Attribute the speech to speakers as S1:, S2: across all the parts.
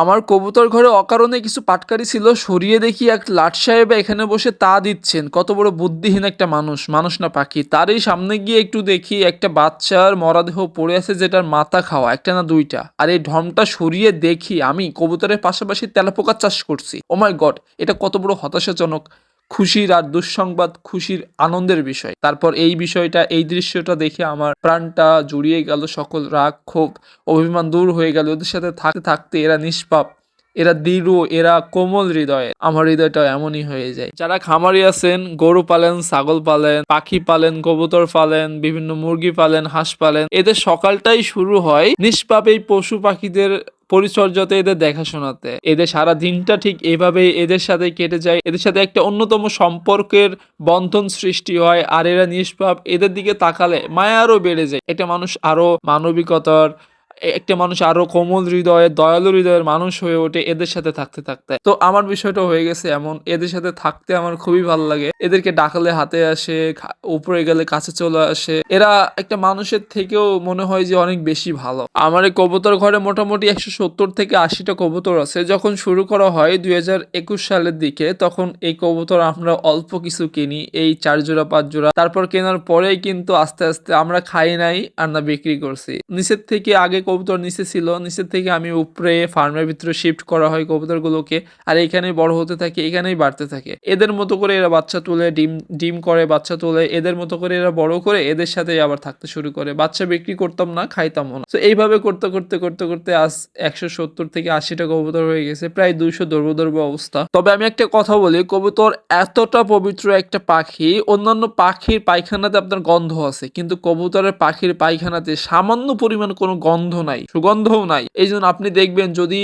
S1: আমার কবুতর ঘরে অকারণে কিছু পাটকারি ছিল, সরিয়ে দেখি এক লাট সাহেব এখানে বসে তা দিচ্ছেন। কত বড় বুদ্ধিহীন একটা মানুষ মানুষ না পাখি। তারই সামনে গিয়ে একটু দেখি একটা বাচ্চার মরাদেহ পড়ে আছে যেটার মাথা খাওয়া, একটা না দুইটা। আর এই ঢমটা সরিয়ে দেখি আমি কবুতরের পাশাপাশি তেলাপোকা চাষ করছি। ও মাই গড এটা কত বড় হতাশাজনক। খুশির আর দুঃসংবাদ, খুশির আনন্দের বিষয়। তারপর এই বিষয়টা, এই দৃশ্যটা দেখে আমার প্রাণটা জুড়িয়ে গেল সকল রাগ, ক্ষোভ, অভিমান দূর হয়ে গেল। ওদের সাথে থাকতে থাকতে এরা নিষ্পাপ, এরা দৃঢ়, এরা কোমল হৃদয়ে। আমার হৃদয়টা এমনই হয়ে যায়। যারা খামারি আছেন, গরু পালেন, ছাগল পালেন, পাখি পালেন, কবুতর পালেন, বিভিন্ন মুরগি পালেন, হাঁস পালেন, এদের সকালটাই শুরু হয় নিষ্পাপ এই পশু পাখিদের পরিচর্যাতে, এদের দেখাশোনাতে। এদের সারা দিনটা ঠিক এভাবে এদের সাথে কেটে যায়। এদের সাথে একটা অন্যতম সম্পর্কের বন্ধন সৃষ্টি হয় আর এরা নিষ্পাপ। এদের দিকে তাকালে মায়া আরও বেড়ে যায়। এটা মানুষ আরও মানবিকতার একটা মানুষ আরও কোমল হৃদয়ের দয়ালু হৃদয়ের মানুষ হয়ে ওঠে এদের সাথে থাকতে থাকতে। তো আমার বিষয়টা হয়ে গেছে এমন, এদের সাথে থাকতে আমার খুবই ভালো লাগে। এদেরকে ডাকলে হাতে আসে উপরে গেলে কাছে চলে আসে। এরা একটা মানুষের থেকেও মনে হয় যে অনেক বেশি ভালো। আমার এই কবুতর ঘরে মোটামুটি একশো সত্তর থেকে আশিটা কবুতর আছে। যখন শুরু করা হয় দুই হাজার একুশ সালের দিকে, তখন এই কবুতর আমরা অল্প কিছু কিনি, এই চার জোড়া, পাঁচ জোড়া। তারপর কেনার পরেই কিন্তু আস্তে আস্তে আমরা খাই নাই, আর না বিক্রি করছি। নিচের থেকে আগে কবুতর নিচে ছিল নিচের থেকে আমি উপরে ফার্মের ভিতরে শিফট করা হয় কবুতরগুলোকে, আর এখানেই বড় হতে থাকে, এখানেই বাড়তে থাকে। এদের মতো করে এরা বাচ্চা তুলে, ডিম ডিম করে, বাচ্চা তুলে, এদের মতো করে এরা বড় করে এদের সাথে আবার থাকতে শুরু করে। বাচ্চা বিক্রি করতাম না, খাইতামও না। তো এইভাবে করতে করতে করতে করতে আজ একশো সত্তর থেকে আশিটা কবুতর হয়ে গেছে, প্রায় দুইশো দর্ব দর্ব অবস্থা। তবে আমি একটা কথা বলি, কবুতর এতটা পবিত্র একটা পাখি, অন্যান্য পাখির পায়খানাতে আপনার গন্ধ আছে, কিন্তু কবুতরের পাখির পায়খানাতে সামান্য পরিমাণ কোনো গন্ধ নাই, সুগন্ধও নাই। এই জন্য আপনি দেখবেন যদি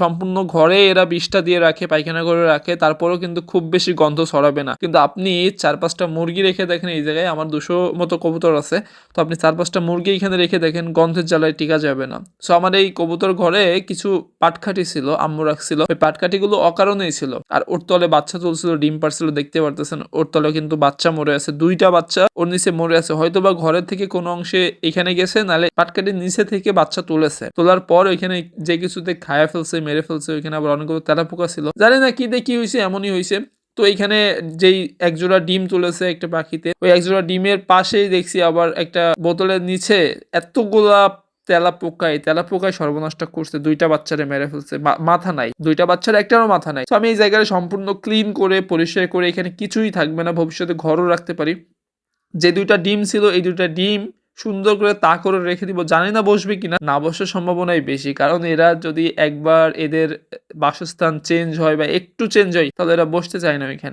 S1: সম্পূর্ণ ঘরে এরা বিষটা দিয়ে রাখে, পায়খানা করে রাখে, তারপরেও কিন্তু খুব বেশি গন্ধ ছড়াবে না। কিন্তু আপনি চার পাঁচটা মুরগি রেখে দেখেন, এই জায়গায় আমার দুশো মতো কবুতর আছে, তো আপনি চার পাঁচটা মুরগি এখানে রেখে দেখেন, গন্ধের জ্বালায় টিকা যাবে না। সো আমার এই কবুতর ঘরে কিছু পাটখাটি ছিল, আম্মু রাখছিল। ওই পাটখাটিগুলো অকারণেই ছিল। আর ওর তলে বাচ্চা তুলছিল, ডিম পারছিল দেখতে পারতেছেন, ওর তলে কিন্তু বাচ্চা মরে আছে, দুইটা বাচ্চা ওর নিচে মরে আছে। হয়তো বা ঘরের থেকে কোনো অংশে এখানে গেছে, নালে পাটকাটির নিচে থেকে বাচ্চা তুলেছে। তোলার পর ওইখানে যে কিছুতে খায়া ফেলছে, মেরে ফেলছে, ওইখানে আবার অনেকগুলো তেলাপোকা ছিল। জানি না কি কি হয়েছে, এমনই হয়েছে। তো এইখানে যেই একজোড়া ডিম তুলেছে একটা পাখিতে, ওই একজোড়া ডিমের পাশেই দেখছি আবার একটা বোতলের নিচে এতগুলা তেলা পোকায় তেলা পোকায় সর্বনাশটা করছে। দুইটা বাচ্চারে মেরে ফেলছে। মাথা নাই। দুইটা বাচ্চার একটারও মাথা নাই। তো আমি এই জায়গাটা সম্পূর্ণ ক্লিন করে, পরিষ্কার করে এখানে কিছুই থাকবে না। ভবিষ্যতে ঘরও রাখতে পারি। যে দুইটা ডিম ছিল, এই দুইটা ডিম সুন্দর করে তা করে রেখে দিব। জানি না বসবে কিনা, না বসার সম্ভাবনাই বেশি। কারণ এরা যদি একবার এদের বাসস্থান চেঞ্জ হয় বা একটু চেঞ্জ হয়, তাহলে এরা বসতে চায় না ওইখানে।